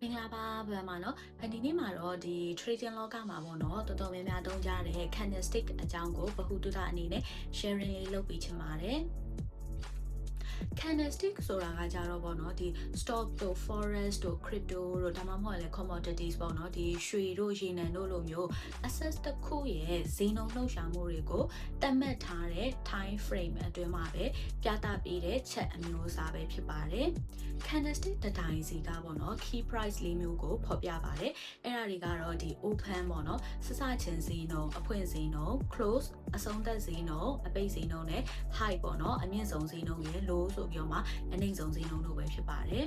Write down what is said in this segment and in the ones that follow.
မင်္ဂလာပါဗန်ပါနော်ဒီနေ့မှာတော့ဒီ trading လောကမှာပေါ့နော်တော်တော်များများသုံးကြတဲ့ candlestick အကြောင်းကိုဗဟုသုတအနေနဲ့ sharing လေးလုပ်ပေးချင်ပါတယ် candlestick ဆိုတာကကြတော့ပေါ့နော်ဒီ stock တို့ forest တို့ crypto တို့ဒါမှမဟုတ်လည်း commodities ပေါ့နော်ဒီရွှေတို့ရေနံတို့လိုမျိုး access တစ်ခုရဲ့ဈေးနှုန်းလှုပ်ရှားမှုတွေကိုတတ်မှတ်ထားတဲ့ time frame အတွင်းမှာပဲပြသပေးတဲ့ချက်အမျိုးအစားပဲဖြစ်ပါတယ် candlestick တတိုင်းစီကပေါ့နော် key price လေးမျိုးကိုဖော်ပြပါတယ်အဲ့ဒါတွေကတော့ဒီ open ပေါ့နော်စစချင်းဈေးနှုန်းအဖွင့်ဈေးနှုန်း close အဆုံးသက်ဈေးနှုန်းအပိတ်ဈေးနှုန်းနဲ့ high ပေါ့နော်အမြင့်ဆုံးဈေးနှုန်းရဲ့ low ဆိုပြီးတော့မှအနိမ့်ဆုံးဈေးနှုန်းတို့ပဲဖြစ်ပါတယ်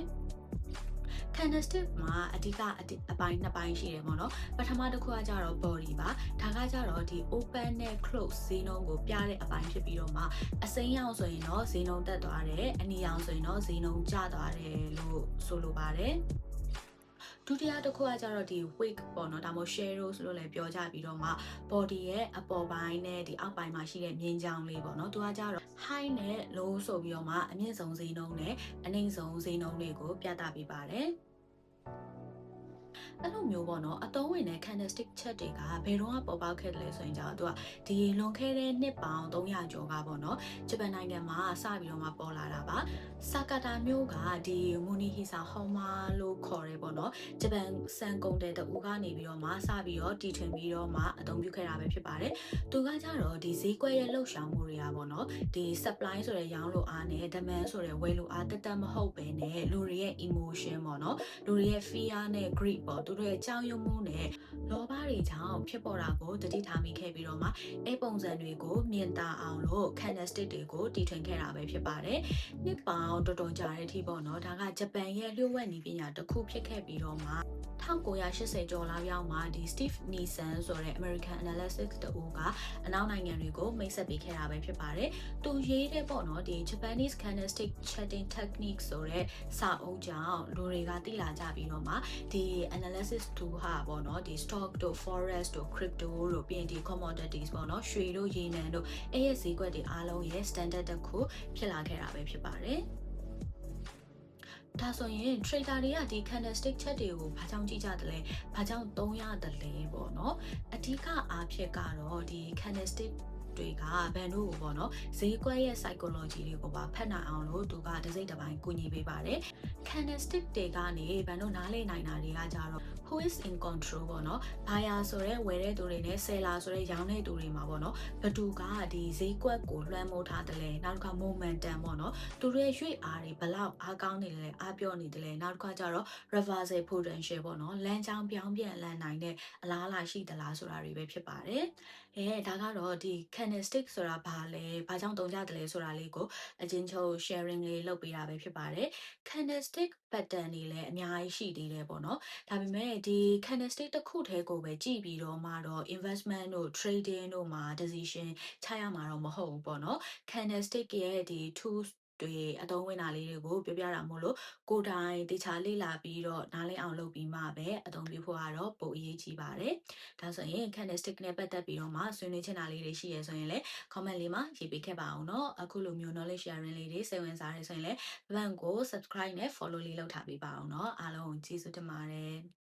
candlestick မှာအဓိကအတိအပိုင်းနှစ်ပိုင်းရှိတယ်ပေါ့နော်ပထမတစ်ခုကကြတော့ body ပါဒါကကြတော့ဒီ open နဲ့ close ဈေးနှုန်းကိုပြတဲ့အပိုင်းဖြစ်ပြီးတော့မှအစိမ်းရောင်ဆိုရင်တော့ဈေးနှုန်းတက်သွားတယ်အနီရောင်ဆိုရင်တော့ဈေးနှုန်းကျသွားတယ်လို့ဆိုလိုပါတယ် ဒုတိယတစ်ခုကကြတော့ဒီ wig ပေါ့နော်ဒါမှမဟုတ် share လို့ဆိုလို့လည်းပြောကြပြီးတော့မှ body ရဲ့အပေါ်ပိုင်းနဲ့ဒီအောက်ပိုင်းမှာရှိတဲ့မြင်းချောင်းလေးပေါ့နော်သူကကြတော့ high နဲ့ low ဆိုပြီးတော့မှအမြင့်ဆုံးဈေးနှုန်းနဲ့အနိမ့်ဆုံးဈေးနှုန်းတွေကိုပြသပေးပါတယ် အဲ့လိုမျိုးပေါ့နော်အတုံးဝင်တဲ့ candlestick ချက်တွေကဘယ်တော့မှပေါ်ပေါက်ခဲ့တယ်လဲဆိုရင်ကျတော့သူကဒီလွန်ခဲ့တဲ့နှစ်ပေါင်း300ကျော်ကပေါ့နော်ဂျပန်နိုင်ငံမှာစပြီးတော့မှပေါ်လာတာပါဆာကာတာမျိုးကဒီမူနီဟီဆာဟောမာလို့ခေါ်ရဲပေါ့နော်ဂျပန်စံကုန်တဲ့တူကနေပြီးတော့မှစပြီးတော့တီထွင်ပြီးတော့မှအသုံးပြုခဲ့တာပဲဖြစ်ပါတယ်သူကကြတော့ဒီဈေးကွက်ရဲ့လှုပ်ရှားမှုတွေကပေါ့နော်ဒီ supply ဆိုတဲ့ရောင်းလို့အားနဲ့ demand ဆိုတဲ့ဝယ်လို့အားတက်တက်မဟုတ်ပဲနဲ့လူတွေရဲ့ emotion ပေါ့နော်လူတွေရဲ့ fear နဲ့ greed ပေါ့သူတို့ရဲ့ကြောက်ရွံ့မှုနဲ့လောဘတွေကြောင့်ဖြစ်ပေါ်တာကိုတတိထားမိခဲ့ပြီးတော့မှအဲ့ပုံစံတွေကိုမြင်သာအောင်လို့ candlestick တွေကိုတီထွင်ခဲ့တာပဲဖြစ်ပါတယ်နှစ်ပေါင်းတော်တော်ကြာတဲ့အထိပေါ့နော်ဒါကဂျပန်ရဲ့လျှို့ဝှက်နည်းပညာတစ်ခုဖြစ်ခဲ့ပြီးတော့မှ 1980ကျော်လောက်ရောက်မှာဒီ Steve Nissen ဆိုတဲ့ American Analytics တူက အနောက်နိုင်ငံတွေကိုမိတ်ဆက်ပေးခဲ့တာပဲဖြစ်ပါတယ်။သူရေးတဲ့ပေါ့နော်ဒီ Japanese Candlestick Chatting Technique ဆိုတဲ့စာအုပ်ကြောင့်လူတွေကသိလာကြပြီးတော့မှဒီ analysis tool ဟာပေါ့နော်ဒီ stock တို့ forex တို့ crypto တို့ပြီးရင်ဒီ commodities ပေါ့နော်ရွှေတို့ရေနံတို့အဲ့ရဲ့ဈေးကွက်တွေအားလုံးရဲ့ standard တစ်ခုဖြစ်လာခဲ့တာပဲဖြစ်ပါတယ်။ ဒါဆိုရင် trader တွေကဒီ candlestick ချက်တွေကိုဘာကြောင့်ကြည့်ကြတယ်လဲဘာကြောင့်သုံးရတယ်လဲပေါ့နော်အဓိကအားဖြင့်ကတော့ဒီ candlestick တွေကဘန်တို့ကိုပေါ့နော်ဈေးကွက်ရဲ့ psychology တွေကိုပါဖတ်နိုင်အောင်လို့သူကတစ်စိတ်တစ်ပိုင်းကူညီပေးပါတယ် candlestick တွေကနေဘန်တို့နားလည်နိုင်တာတွေကကြတော့ who is in control ပေါ့နော် buyer ဆိုတဲ့ဝယ်တဲ့သူတွေနဲ့ seller ဆိုတဲ့ရောင်းတဲ့သူတွေမှာပေါ့နော်ဘသူကဒီဈေးကွက်ကိုလွှမ်းမိုးထားတယ်လဲနောက်တစ်ခါ momentum ပေါ့နော်သူတို့ရဲ့ရွေ့အားတွေဘလောက်အားကောင်းနေလဲအားပြော့နေတယ်လဲနောက်တစ်ခါကျတော့ reversal potential ပေါ့နော်လမ်းကြောင်းပြောင်းပြန်လန်နိုင်တဲ့အလားအလာရှိသလားဆိုတာတွေပဲဖြစ်ပါတယ်အဲဒါကတော့ဒီ candlestick ဆိုတာဘာလဲဘာကြောင့်တုံးကြတယ်လဲဆိုတာလေးကိုအချင်းချုပ် sharing လေးလုပ်ပေးတာပဲဖြစ်ပါတယ် candlestick pattern တွေလည်းအများကြီးရှိသေးတယ်ပေါ့နော်ဒါပေမဲ့ဒီ candle stick တစ်ခုတည်းကိုပဲကြည့်ပြီးတော့မှတော့ investment တို့ trading တို့မှာ decision ချရမှာတော့မဟုတ်ဘူးပေါ့နော် candle stick ရဲ့ဒီ tools တွေအသုံးဝင်တာလေးတွေကိုပြောပြတာမို့လို့ကိုတိုင်တခြားလေ့လာပြီးတော့နားလည်အောင်လုပ်ပြီးမှပဲအသုံးပြုဖို့ကတော့ပိုအရေးကြီးပါတယ်။ဒါဆိုရင် candlestick နဲ့ပတ်သက်ပြီးတော့မှဆွေးနွေးချင်တာလေးတွေရှိရဆိုရင်လည်း comment လေးမှာရေးပေးခဲ့ပါအောင်နော်။အခုလိုမျိုး knowledge sharing လေးတွေစိတ်ဝင်စားရဆိုရင်လည်း ban ကို subscribe နဲ့ follow လေးလုပ်ထားပေးပါအောင်နော်။အားလုံးကျေးဇူးတင်ပါတယ်။